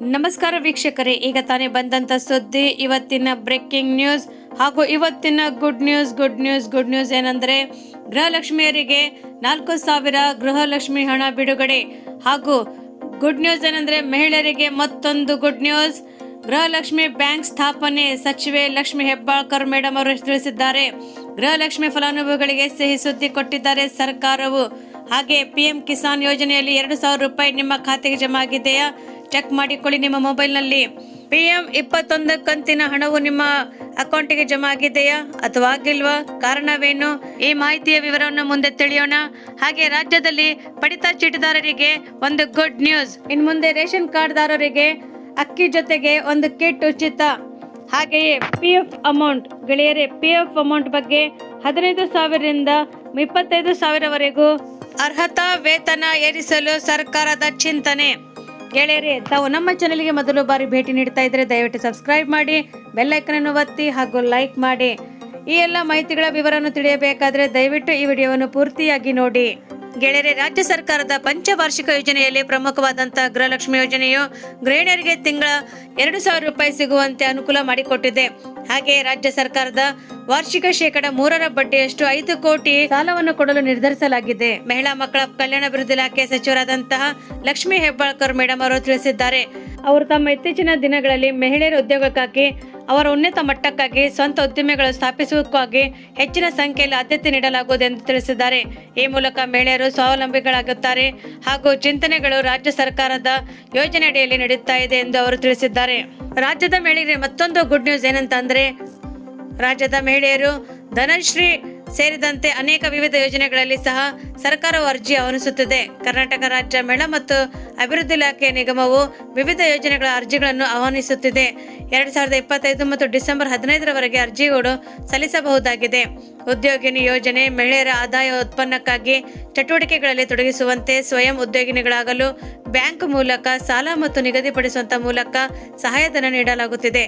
ನಮಸ್ಕಾರ ವೀಕ್ಷಕರೇ, ಈಗ ತಾನೇ ಬಂದಂತ ಸುದ್ದಿ, ಇವತ್ತಿನ ಬ್ರೇಕಿಂಗ್ ನ್ಯೂಸ್ ಹಾಗೂ ಇವತ್ತಿನ good news good news good news ಏನಂದ್ರೆ ಗೃಹಲಕ್ಷ್ಮಿಯರಿಗೆ ನಾಲ್ಕು ಸಾವಿರ ಗೃಹಲಕ್ಷ್ಮಿ ಹಣ ಬಿಡುಗಡೆ. ಹಾಗೂ ಗುಡ್ ನ್ಯೂಸ್ ಏನಂದ್ರೆ ಮಹಿಳೆಯರಿಗೆ ಮತ್ತೊಂದು ಗುಡ್ ನ್ಯೂಸ್ ಗೃಹಲಕ್ಷ್ಮಿ ಬ್ಯಾಂಕ್ ಸ್ಥಾಪನೆ ಸಚಿವೆ ಲಕ್ಷ್ಮಿ ಹೆಬ್ಬಾಳ್ಕರ್ ಮೇಡಮ್ ಅವರು ತಿಳಿಸಿದ್ದಾರೆ. ಗೃಹಲಕ್ಷ್ಮಿ ಫಲಾನುಭವಿಗಳಿಗೆ ಸಿಹಿ ಸುದ್ದಿ ಕೊಟ್ಟಿದ್ದಾರೆ ಸರ್ಕಾರವು. ಹಾಗೆ ಪಿಎಂ ಕಿಸಾನ್ ಯೋಜನೆಯಲ್ಲಿ ಎರಡು ಸಾವಿರ ರೂಪಾಯಿ ನಿಮ್ಮ ಖಾತೆಗೆ ಜಮಾ ಆಗಿದೆಯಾ ಚೆಕ್ ಮಾಡಿಕೊಳ್ಳಿ ನಿಮ್ಮ ಮೊಬೈಲ್ನಲ್ಲಿ. ಪಿಎಂ ಇಪ್ಪತ್ತೊಂದು ಕಂತಿನ ಹಣವು ನಿಮ್ಮ ಅಕೌಂಟಿಗೆ ಜಮಾ ಆಗಿದೆಯಾ ಅಥವಾ ಆಗಿಲ್ವಾ? ಕಾರಣವೇನು? ಈ ಮಾಹಿತಿಯ ವಿವರವನ್ನು ಮುಂದೆ ತಿಳಿಯೋಣ. ಹಾಗೆ ರಾಜ್ಯದಲ್ಲಿ ಪಡಿತ ಚೀಟಿದಾರರಿಗೆ ಒಂದು ಗುಡ್ ನ್ಯೂಸ್. ಇನ್ ಮುಂದೆ ರೇಷನ್ ಕಾರ್ಡ್ದಾರರಿಗೆ ಅಕ್ಕಿ ಜೊತೆಗೆ ಒಂದು ಕಿಟ್ ಉಚಿತ. ಹಾಗೆಯೇ ಪಿ ಎಫ್ ಅಮೌಂಟ್, ಗೆಳೆಯರೇ ಪಿ ಎಫ್ ಅಮೌಂಟ್ ಬಗ್ಗೆ ಹದಿನೈದು ಸಾವಿರದಿಂದ ಇಪ್ಪತ್ತೈದು ಸಾವಿರವರೆಗೂ ಅರ್ಹತಾ ವೇತನ ಏರಿಸಲು ಸರ್ಕಾರದ ಚಿಂತನೆ. ಗೆಳೆಯರೆ, ತಾವು ನಮ್ಮ ಚಾನೆಲ್ಗೆ ಮೊದಲು ಬಾರಿ ಭೇಟಿ ನೀಡ್ತಾ ಇದ್ರೆ ದಯವಿಟ್ಟು ಸಬ್ಸ್ಕ್ರೈಬ್ ಮಾಡಿ ಬೆಲ್ಲೈಕನ್ ಐಕನ್ ಅನ್ನು ಒತ್ತಿ ಹಾಗೂ ಲೈಕ್ ಮಾಡಿ. ಈ ಎಲ್ಲ ಮಾಹಿತಿಗಳ ವಿವರವನ್ನು ತಿಳಿಯಬೇಕಾದ್ರೆ ದಯವಿಟ್ಟು ಈ ವಿಡಿಯೋವನ್ನು ಪೂರ್ತಿಯಾಗಿ ನೋಡಿ. ಗೆಳೆಯರೆ, ರಾಜ್ಯ ಸರ್ಕಾರದ ಪಂಚವಾರ್ಷಿಕ ಯೋಜನೆಯಲ್ಲಿ ಪ್ರಮುಖವಾದಂತಹ ಗೃಹಲಕ್ಷ್ಮಿ ಯೋಜನೆಯು ಗೃಹಿಣಿಯರಿಗೆ ತಿಂಗಳ ಎರಡು ಸಾವಿರ ರೂಪಾಯಿ ಸಿಗುವಂತೆ ಅನುಕೂಲ ಮಾಡಿಕೊಟ್ಟಿದೆ. ಹಾಗೆ ರಾಜ್ಯ ಸರ್ಕಾರದ ವಾರ್ಷಿಕ ಶೇಕಡ ಮೂರರ ಬಡ್ಡಿಯಷ್ಟು ಐದು ಕೋಟಿ ಸಾಲವನ್ನು ಕೊಡಲು ನಿರ್ಧರಿಸಲಾಗಿದೆ. ಮಹಿಳಾ ಮಕ್ಕಳ ಕಲ್ಯಾಣ ಅಭಿವೃದ್ಧಿ ಇಲಾಖೆ ಸಚಿವರಾದಂತಹ ಲಕ್ಷ್ಮೀ ಹೆಬ್ಬಾಳ್ಕರ್ ಮೇಡಮ್ ಅವರು ತಿಳಿಸಿದ್ದಾರೆ. ಅವರು ತಮ್ಮ ಇತ್ತೀಚಿನ ದಿನಗಳಲ್ಲಿ ಮಹಿಳೆಯರ ಉದ್ಯೋಗಕ್ಕಾಗಿ ಅವರ ಉನ್ನತ ಮಟ್ಟಕ್ಕಾಗಿ ಸ್ವಂತ ಉದ್ದಿಮೆಗಳು ಸ್ಥಾಪಿಸುವುದಕ್ಕಾಗಿ ಹೆಚ್ಚಿನ ಸಂಖ್ಯೆಯಲ್ಲಿ ಆದ್ಯತೆ ನೀಡಲಾಗುವುದು ಎಂದು ತಿಳಿಸಿದ್ದಾರೆ. ಈ ಮೂಲಕ ಮಹಿಳೆಯರು ಸ್ವಾವಲಂಬಿಗಳಾಗುತ್ತಾರೆ ಹಾಗೂ ಚಿಂತನೆಗಳು ರಾಜ್ಯ ಸರ್ಕಾರದ ಯೋಜನೆಯಡಿಯಲ್ಲಿ ನಡೆಯುತ್ತಾ ಇದೆ ಎಂದು ಅವರು ತಿಳಿಸಿದ್ದಾರೆ. ರಾಜ್ಯದ ಮಹಿಳೆಯರಿಗೆ ಮತ್ತೊಂದು ಗುಡ್ ನ್ಯೂಸ್ ಏನಂತಂದ್ರೆ ರಾಜ್ಯದ ಮಹಿಳೆಯರು ಧನಶ್ರೀ ಸೇರಿದಂತೆ ಅನೇಕ ವಿವಿಧ ಯೋಜನೆಗಳಲ್ಲಿ ಸಹ ಸರ್ಕಾರವು ಅರ್ಜಿ ಆಹ್ವಾನಿಸುತ್ತಿದೆ. ಕರ್ನಾಟಕ ರಾಜ್ಯ ಮೇಳ ಮತ್ತು ಅಭಿವೃದ್ಧಿ ಇಲಾಖೆ ನಿಗಮವು ವಿವಿಧ ಯೋಜನೆಗಳ ಅರ್ಜಿಗಳನ್ನು ಆಹ್ವಾನಿಸುತ್ತಿದೆ. ಎರಡ್ ಸಾವಿರದ ಇಪ್ಪತ್ತೈದು ಮತ್ತು ಡಿಸೆಂಬರ್ ಹದಿನೈದರವರೆಗೆ ಅರ್ಜಿಗಳು ಸಲ್ಲಿಸಬಹುದಾಗಿದೆ. ಉದ್ಯೋಗಿನಿ ಯೋಜನೆ ಮಹಿಳೆಯರ ಆದಾಯ ಉತ್ಪನ್ನಕ್ಕಾಗಿ ಚಟುವಟಿಕೆಗಳಲ್ಲಿ ತೊಡಗಿಸುವಂತೆ ಸ್ವಯಂ ಉದ್ಯೋಗಿನಿಗಳಾಗಲು ಬ್ಯಾಂಕ್ ಮೂಲಕ ಸಾಲ ಮತ್ತು ನಿಗದಿಪಡಿಸುವಂತ ಮೂಲಕ ಸಹಾಯಧನ ನೀಡಲಾಗುತ್ತಿದೆ.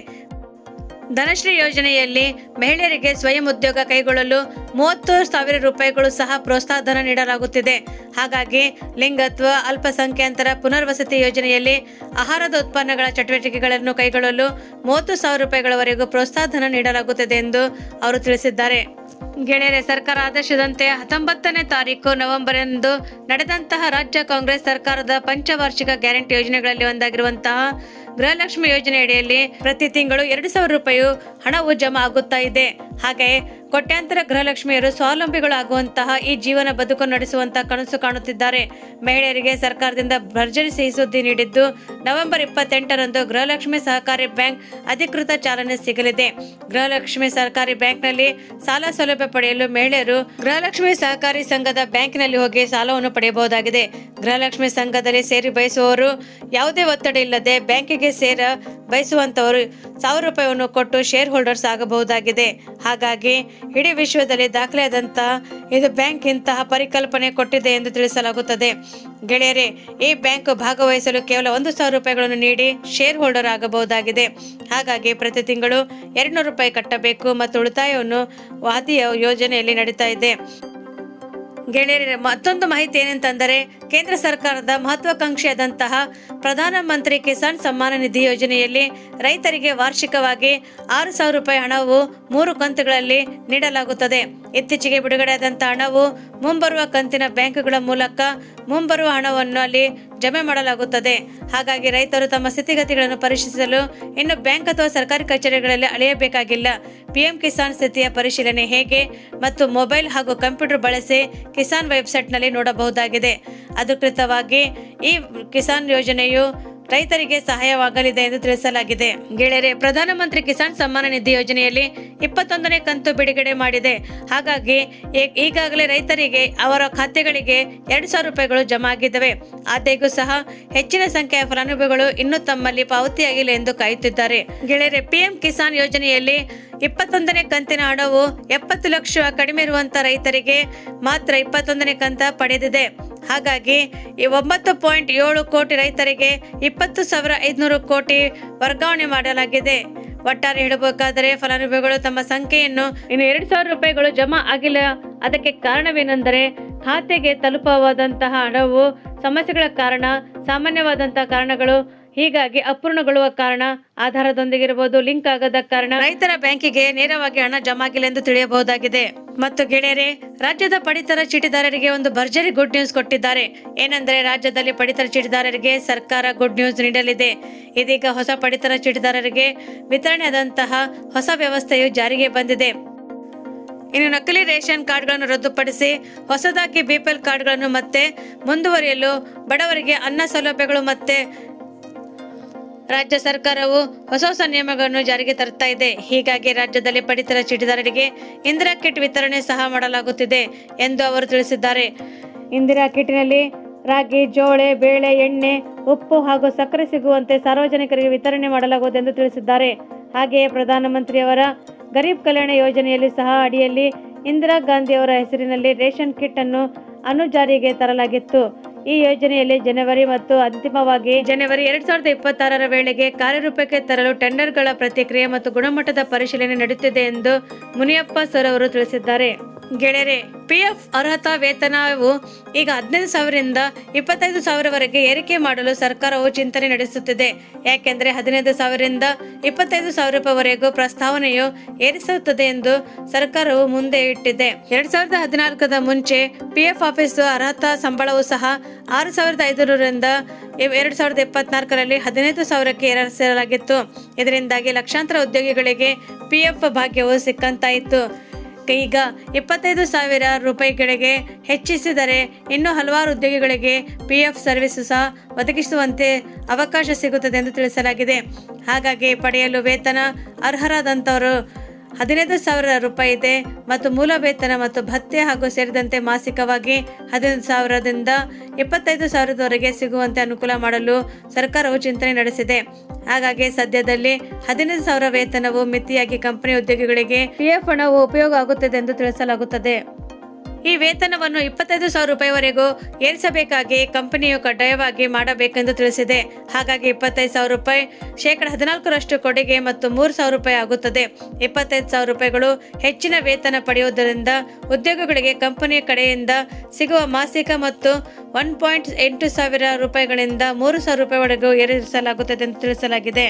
ಧನಶ್ರೀ ಯೋಜನೆಯಲ್ಲಿ ಮಹಿಳೆಯರಿಗೆ ಸ್ವಯಂ ಉದ್ಯೋಗ ಕೈಗೊಳ್ಳಲು ಮೂವತ್ತು ಸಾವಿರ ರೂಪಾಯಿಗಳು ಸಹ ಪ್ರೋತ್ಸಾಹಧನ ನೀಡಲಾಗುತ್ತಿದೆ. ಹಾಗಾಗಿ ಲಿಂಗತ್ವ, ಅಲ್ಪಸಂಖ್ಯಾತರ ಪುನರ್ವಸತಿ ಯೋಜನೆಯಲ್ಲಿ ಆಹಾರದ ಉತ್ಪನ್ನಗಳ ಚಟುವಟಿಕೆಗಳನ್ನು ಕೈಗೊಳ್ಳಲು ಮೂವತ್ತು ಸಾವಿರ ರೂಪಾಯಿಗಳವರೆಗೂ ಪ್ರೋತ್ಸಾಹಧನ ನೀಡಲಾಗುತ್ತದೆ ಎಂದು ಅವರು ತಿಳಿಸಿದ್ದಾರೆ. ಗೆಳೆಯರೆ, ಸರ್ಕಾರ ಆದೇಶದಂತೆ ಹತ್ತೊಂಬತ್ತನೇ ತಾರೀಕು ನವೆಂಬರ್ ಎಂದು ನಡೆದಂತಹ ರಾಜ್ಯ ಕಾಂಗ್ರೆಸ್ ಸರ್ಕಾರದ ಪಂಚವಾರ್ಷಿಕ ಗ್ಯಾರಂಟಿ ಯೋಜನೆಗಳಲ್ಲಿ ಒಂದಾಗಿರುವಂತಹ ಗೃಹಲಕ್ಷ್ಮಿ ಯೋಜನೆಯಡಿಯಲ್ಲಿ ಪ್ರತಿ ತಿಂಗಳು ಎರಡು ಸಾವಿರ ರೂಪಾಯಿ ಹಣವು ಜಮಾ ಆಗುತ್ತಾ ಇದೆ. ಹಾಗೆ ಕೋಟ್ಯಾಂತರ ಗೃಹಲಕ್ಷ್ಮಿಯರು ಸ್ವಾವಲಂಬಿಗಳು ಆಗುವಂತಹ ಈ ಜೀವನ ಬದುಕು ನಡೆಸುವಂತಹ ಕನಸು ಕಾಣುತ್ತಿದ್ದಾರೆ. ಮಹಿಳೆಯರಿಗೆ ಸರ್ಕಾರದಿಂದ ಭರ್ಜರಿ ಸಿಹಿ ಸುದ್ದಿ ನೀಡಿದ್ದು, ನವೆಂಬರ್ ಇಪ್ಪತ್ತೆಂಟರಂದು ಗೃಹಲಕ್ಷ್ಮಿ ಸಹಕಾರಿ ಬ್ಯಾಂಕ್ ಅಧಿಕೃತ ಚಾಲನೆ ಸಿಗಲಿದೆ. ಗೃಹಲಕ್ಷ್ಮಿ ಸಹಕಾರಿ ಬ್ಯಾಂಕ್ನಲ್ಲಿ ಸಾಲ ಸೌಲಭ್ಯ ಪಡೆಯಲು ಮಹಿಳೆಯರು ಗೃಹಲಕ್ಷ್ಮಿ ಸಹಕಾರಿ ಸಂಘದ ಬ್ಯಾಂಕಿನಲ್ಲಿ ಹೋಗಿ ಸಾಲವನ್ನು ಪಡೆಯಬಹುದಾಗಿದೆ. ಗೃಹಲಕ್ಷ್ಮಿ ಸಂಘದಲ್ಲಿ ಸೇರಿ ಬಯಸುವವರು ಯಾವುದೇ ಒತ್ತಡ ಇಲ್ಲದೆ ಬ್ಯಾಂಕಿಗೆ ಸೇರ ಬಯಸುವಂತವರು ಸಾವಿರ ರೂಪಾಯಿಯನ್ನು ಕೊಟ್ಟು ಶೇರ್ ಹೋಲ್ಡರ್ಸ್ ಆಗಬಹುದಾಗಿದೆ. ಹಾಗಾಗಿ ಇಡೀ ವಿಶ್ವದಲ್ಲಿ ದಾಖಲೆಯಾದಂತಹ ಇದು ಬ್ಯಾಂಕ್ ಇಂತಹ ಪರಿಕಲ್ಪನೆ ಕೊಟ್ಟಿದೆ ಎಂದು ತಿಳಿಸಲಾಗುತ್ತದೆ. ಗೆಳೆಯರೇ, ಈ ಬ್ಯಾಂಕ್ ಭಾಗವಹಿಸಲು ಕೇವಲ ಒಂದು ಸಾವಿರ ರೂಪಾಯಿಗಳನ್ನು ನೀಡಿ ಶೇರ್ ಹೋಲ್ಡರ್ ಆಗಬಹುದಾಗಿದೆ. ಹಾಗಾಗಿ ಪ್ರತಿ ತಿಂಗಳು ಎರಡ್ನೂರು ರೂಪಾಯಿ ಕಟ್ಟಬೇಕು ಮತ್ತು ಉಳಿತಾಯವನ್ನು ವಾದಿಯ ಯೋಜನೆಯಲ್ಲಿ ನಡೀತಾ ಇದೆ. ಗೆಳೆಯರ, ಮತ್ತೊಂದು ಮಾಹಿತಿ ಏನಂತಂದರೆ, ಕೇಂದ್ರ ಸರ್ಕಾರದ ಮಹತ್ವಾಕಾಂಕ್ಷೆಯಾದಂತಹ ಪ್ರಧಾನಮಂತ್ರಿ ಕಿಸಾನ್ ಸಮ್ಮಾನ ನಿಧಿ ಯೋಜನೆಯಲ್ಲಿ ರೈತರಿಗೆ ವಾರ್ಷಿಕವಾಗಿ ಆರು ಸಾವಿರ ರೂಪಾಯಿ ಹಣವು ಮೂರು ಕಂತುಗಳಲ್ಲಿ ನೀಡಲಾಗುತ್ತದೆ. ಇತ್ತೀಚೆಗೆ ಬಿಡುಗಡೆಯಾದಂತಹ ಹಣವು ಮುಂಬರುವ ಕಂತಿನ ಬ್ಯಾಂಕುಗಳ ಮೂಲಕ ಮುಂಬರುವ ಹಣವನ್ನು ಅಲ್ಲಿ ಜಮೆ ಮಾಡಲಾಗುತ್ತದೆ. ಹಾಗಾಗಿ ರೈತರು ತಮ್ಮ ಸ್ಥಿತಿಗತಿಗಳನ್ನು ಪರಿಶೀಲಿಸಲು ಇನ್ನು ಬ್ಯಾಂಕ್ ಅಥವಾ ಸರ್ಕಾರಿ ಕಚೇರಿಗಳಲ್ಲಿ ಅಳೆಯಬೇಕಾಗಿಲ್ಲ. ಪಿಎಂ ಕಿಸಾನ್ ಸ್ಥಿತಿಯ ಪರಿಶೀಲನೆ ಹೇಗೆ ಮತ್ತು ಮೊಬೈಲ್ ಹಾಗೂ ಕಂಪ್ಯೂಟರ್ ಬಳಸಿ ಕಿಸಾನ್ ವೆಬ್ಸೈಟ್ನಲ್ಲಿ ನೋಡಬಹುದಾಗಿದೆ. ಅಧಿಕೃತವಾಗಿ ಈ ಕಿಸಾನ್ ಯೋಜನೆಯು ರೈತರಿಗೆ ಸಹಾಯವಾಗಲಿದೆ ಎಂದು ತಿಳಿಸಲಾಗಿದೆ. ಗೆಳೆಯರೆ, ಪ್ರಧಾನಮಂತ್ರಿ ಕಿಸಾನ್ ಸಮ್ಮಾನ ನಿಧಿ ಯೋಜನೆಯಲ್ಲಿ ಇಪ್ಪತ್ತೊಂದನೇ ಕಂತು ಬಿಡುಗಡೆ ಮಾಡಿದೆ. ಹಾಗಾಗಿ ಈಗಾಗಲೇ ರೈತರಿಗೆ ಅವರ ಖಾತೆಗಳಿಗೆ ಎರಡು ಸಾವಿರ ರೂಪಾಯಿಗಳು ಜಮಾ ಆಗಿದ್ದಾವೆ. ಆದಾಗ್ಯೂ ಸಹ ಹೆಚ್ಚಿನ ಸಂಖ್ಯೆಯ ಫಲಾನುಭವಿಗಳು ಇನ್ನೂ ತಮ್ಮಲ್ಲಿ ಪಾವತಿಯಾಗಿಲ್ಲ ಎಂದು ಕಾಯುತ್ತಿದ್ದಾರೆ. ಗೆಳೆಯರೆ, ಪಿಎಂ ಕಿಸಾನ್ ಯೋಜನೆಯಲ್ಲಿ ಇಪ್ಪತ್ತೊಂದನೇ ಕಂತಿನ ಹಣವು ಎಪ್ಪತ್ತು ಲಕ್ಷ ಕಡಿಮೆ ಇರುವಂತಹ ರೈತರಿಗೆ ಮಾತ್ರ ಇಪ್ಪತ್ತೊಂದನೇ ಕಂತ ಪಡೆದಿದೆ. ಹಾಗಾಗಿ ಒಂಬತ್ತು ಪಾಯಿಂಟ್ ಏಳು ಕೋಟಿ ರೈತರಿಗೆ ಇಪ್ಪತ್ತು ಸಾವಿರ ಐದುನೂರು ಕೋಟಿ ವರ್ಗಾವಣೆ ಮಾಡಲಾಗಿದೆ. ಒಟ್ಟಾರೆ ಹೇಳಬೇಕಾದರೆ ಫಲಾನುಭವಿಗಳು ತಮ್ಮ ಸಂಖ್ಯೆಯನ್ನು ಇನ್ನು ಎರಡು ಸಾವಿರ ರೂಪಾಯಿಗಳು ಜಮಾ ಆಗಿಲ್ಲ. ಅದಕ್ಕೆ ಕಾರಣವೇನೆಂದರೆ ಖಾತೆಗೆ ತಲುಪವಾದಂತಹ ಹಣವು ಸಮಸ್ಯೆಗಳ ಕಾರಣ, ಸಾಮಾನ್ಯವಾದಂತಹ ಕಾರಣಗಳು ಹೀಗಾಗಿ ಅಪೂರ್ಣಗೊಳ್ಳುವ ಕಾರಣ ಆಧಾರದೊಂದಿಗಿರಬಹುದು, ಲಿಂಕ್ ಆಗದ ಕಾರಣ ರೈತರ ಬ್ಯಾಂಕಿಗೆ ನೇರವಾಗಿ ಹಣ ಜಮಾ ಆಗಿಲ್ಲ ಎಂದು ತಿಳಿಯಬಹುದಾಗಿದೆ. ಮತ್ತು ಗೆಳೆಯರೆ, ರಾಜ್ಯದ ಪಡಿತರ ಚೀಟಿದಾರರಿಗೆ ಒಂದು ಭರ್ಜರಿ ಗುಡ್ ನ್ಯೂಸ್ ಕೊಟ್ಟಿದ್ದಾರೆ. ಏನೆಂದರೆ ರಾಜ್ಯದಲ್ಲಿ ಪಡಿತರ ಚೀಟಿದಾರರಿಗೆ ಸರ್ಕಾರ ಗುಡ್ ನ್ಯೂಸ್ ನೀಡಲಿದೆ. ಇದೀಗ ಹೊಸ ಪಡಿತರ ಚೀಟಿದಾರರಿಗೆ ವಿತರಣೆಯಾದಂತಹ ಹೊಸ ವ್ಯವಸ್ಥೆಯು ಜಾರಿಗೆ ಬಂದಿದೆ. ಇನ್ನು ನಕಲಿ ರೇಷನ್ ಕಾರ್ಡ್ಗಳನ್ನು ರದ್ದುಪಡಿಸಿ ಹೊಸದಾಗಿ ಬಿಪಿಎಲ್ ಕಾರ್ಡ್ಗಳನ್ನು ಮತ್ತೆ ಮುಂದುವರಿಯಲು ಬಡವರಿಗೆ ಅನ್ನ ಸೌಲಭ್ಯಗಳು ಮತ್ತೆ ರಾಜ್ಯ ಸರ್ಕಾರವು ಹೊಸ ಹೊಸ ನಿಯಮಗಳನ್ನು ಜಾರಿಗೆ ತರ್ತಾ ಇದೆ. ಹೀಗಾಗಿ ರಾಜ್ಯದಲ್ಲಿ ಪಡಿತರ ಚೀಟಿದಾರರಿಗೆ ಇಂದಿರಾ ಕಿಟ್ ವಿತರಣೆ ಸಹ ಮಾಡಲಾಗುತ್ತಿದೆ ಎಂದು ಅವರು ತಿಳಿಸಿದ್ದಾರೆ. ಇಂದಿರಾ ಕಿಟ್ನಲ್ಲಿ ರಾಗಿ, ಜೋಳೆ, ಬೇಳೆ, ಎಣ್ಣೆ, ಉಪ್ಪು ಹಾಗೂ ಸಕ್ಕರೆ ಸಿಗುವಂತೆ ಸಾರ್ವಜನಿಕರಿಗೆ ವಿತರಣೆ ಮಾಡಲಾಗುವುದು ಎಂದು ತಿಳಿಸಿದ್ದಾರೆ. ಹಾಗೆಯೇ ಪ್ರಧಾನಮಂತ್ರಿಯವರ ಗರೀಬ್ ಕಲ್ಯಾಣ ಯೋಜನೆಯಲ್ಲಿ ಸಹ ಅಡಿಯಲ್ಲಿ ಇಂದಿರಾ ಗಾಂಧಿಯವರ ಹೆಸರಿನಲ್ಲಿ ರೇಷನ್ ಕಿಟ್ ಅನ್ನು ಅನು ಜಾರಿಗೆ ತರಲಾಗಿತ್ತು. ಈ ಯೋಜನೆಯಲ್ಲಿ ಜನವರಿ ಮತ್ತು ಅಂತಿಮವಾಗಿ ಜನವರಿ ಎರಡ್ ಸಾವಿರದ ಇಪ್ಪತ್ತಾರರ ವೇಳೆಗೆ ಕಾರ್ಯರೂಪಕ್ಕೆ ತರಲು ಟೆಂಡರ್ಗಳ ಪ್ರತಿಕ್ರಿಯೆ ಮತ್ತು ಗುಣಮಟ್ಟದ ಪರಿಶೀಲನೆ ನಡೆಯುತ್ತಿದೆ ಎಂದು ಮುನಿಯಪ್ಪ ಸರ್ ಅವರು ತಿಳಿಸಿದ್ದಾರೆ. ಗೆಳೆಯರೆ, ಪಿಎಫ್ ಅರ್ಹತಾ ವೇತನವು ಈಗ ಹದಿನೈದು ಸಾವಿರದಿಂದ ಇಪ್ಪತ್ತೈದು ಸಾವಿರವರೆಗೆ ಏರಿಕೆ ಮಾಡಲು ಸರ್ಕಾರವು ಚಿಂತನೆ ನಡೆಸುತ್ತಿದೆ. ಯಾಕೆಂದರೆ ಹದಿನೈದು ಸಾವಿರದಿಂದ ಇಪ್ಪತ್ತೈದು ಸಾವಿರ ರೂಪಾಯಿವರೆಗೂ ಪ್ರಸ್ತಾವನೆಯು ಏರಿಸುತ್ತದೆ ಎಂದು ಸರ್ಕಾರವು ಮುಂದೆ ಇಟ್ಟಿದೆ. ಎರಡ್ ಸಾವಿರದ ಹದಿನಾಲ್ಕದ ಮುಂಚೆ ಪಿ ಎಫ್ ಆಫೀಸ್ ಅರ್ಹತಾ ಸಂಬಳವು ಸಹ ಆರು ಸಾವಿರದ ಐದುನೂರರಿಂದ ಎರಡು ಸಾವಿರದ ಇಪ್ಪತ್ನಾಲ್ಕರಲ್ಲಿ ಹದಿನೈದು ಸಾವಿರಕ್ಕೆ ಏರಿಸಲಾಗಿತ್ತು. ಇದರಿಂದಾಗಿ ಲಕ್ಷಾಂತರ ಉದ್ಯೋಗಿಗಳಿಗೆ ಪಿ ಎಫ್ ಭಾಗ್ಯವು ಸಿಕ್ಕಂತಾಯಿತು. ಈಗ ಇಪ್ಪತ್ತೈದು ಸಾವಿರ ರೂಪಾಯಿಗಳಿಗೆ ಹೆಚ್ಚಿಸಿದರೆ ಇನ್ನೂ ಹಲವಾರು ಉದ್ಯೋಗಿಗಳಿಗೆ ಪಿ ಎಫ್ ಸರ್ವಿಸ್ ಸಹ ಒದಗಿಸುವಂತೆ ಅವಕಾಶ ಸಿಗುತ್ತದೆ ಎಂದು ತಿಳಿಸಲಾಗಿದೆ. ಹಾಗಾಗಿ ಪಡೆಯಲು ವೇತನ ಅರ್ಹರಾದಂಥವರು ಹದಿನೈದು ಸಾವಿರ ರೂಪಾಯಿ ಇದೆ ಮತ್ತು ಮೂಲ ವೇತನ ಮತ್ತು ಭತ್ಯೆ ಹಾಗೂ ಸೇರಿದಂತೆ ಮಾಸಿಕವಾಗಿ ಹದಿನೈದು ಸಾವಿರದಿಂದ ಇಪ್ಪತ್ತೈದು ಸಾವಿರದವರೆಗೆ ಸಿಗುವಂತೆ ಅನುಕೂಲ ಮಾಡಲು ಸರ್ಕಾರವು ಚಿಂತನೆ ನಡೆಸಿದೆ. ಹಾಗಾಗಿ ಸದ್ಯದಲ್ಲಿ ಹದಿನೈದು ಸಾವಿರ ವೇತನವು ಮಿತಿಯಾಗಿ ಕಂಪನಿ ಉದ್ಯೋಗಿಗಳಿಗೆ ಪಿಎಫ್ ಹಣವು ಉಪಯೋಗ ಆಗುತ್ತದೆ ಎಂದು ತಿಳಿಸಲಾಗುತ್ತದೆ. ಈ ವೇತನವನ್ನು ಇಪ್ಪತ್ತೈದು ಸಾವಿರ ರೂಪಾಯಿವರೆಗೂ ಏರಿಸಬೇಕಾಗಿ ಕಂಪನಿಯು ಕಡ್ಡಾಯವಾಗಿ ಮಾಡಬೇಕೆಂದು ತಿಳಿಸಿದೆ. ಹಾಗಾಗಿ ಇಪ್ಪತ್ತೈದು ಸಾವಿರ ರೂಪಾಯಿ, ಶೇಕಡ ಹದಿನಾಲ್ಕರಷ್ಟು ಕೊಡುಗೆ ಮತ್ತು ಮೂರು ಸಾವಿರ ರೂಪಾಯಿ ಆಗುತ್ತದೆ. ಇಪ್ಪತ್ತೈದು ಸಾವಿರ ರೂಪಾಯಿಗಳು ಹೆಚ್ಚಿನ ವೇತನ ಪಡೆಯುವುದರಿಂದ ಉದ್ಯೋಗಿಗಳಿಗೆ ಕಂಪನಿಯ ಕಡೆಯಿಂದ ಸಿಗುವ ಮಾಸಿಕ ಮತ್ತು ಒನ್ ಪಾಯಿಂಟ್ ಎಂಟು ಸಾವಿರ ರೂಪಾಯಿಗಳಿಂದ ಮೂರು ಸಾವಿರ ರೂಪಾಯಿವರೆಗೂ ಏರಿಸಲಾಗುತ್ತದೆ ಎಂದು ತಿಳಿಸಲಾಗಿದೆ.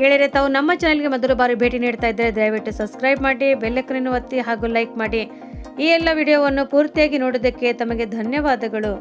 ಗೆಳೆಯರೆ, ತಾವು ನಮ್ಮ ಚಾನೆಲ್ಗೆ ಮೊದಲು ಬಾರಿ ಭೇಟಿ ನೀಡ್ತಾ ಇದ್ದರೆ ದಯವಿಟ್ಟು ಸಬ್ಸ್ಕ್ರೈಬ್ ಮಾಡಿ ಬೆಲ್ಲಕ್ಕನ್ನು ಒತ್ತಿ ಹಾಗೂ ಲೈಕ್ ಮಾಡಿ. ಈ ಎಲ್ಲ ವಿಡಿಯೋವನ್ನು ಪೂರ್ತಿಯಾಗಿ ನೋಡೋದಕ್ಕೆ ತಮಗೆ ಧನ್ಯವಾದಗಳು.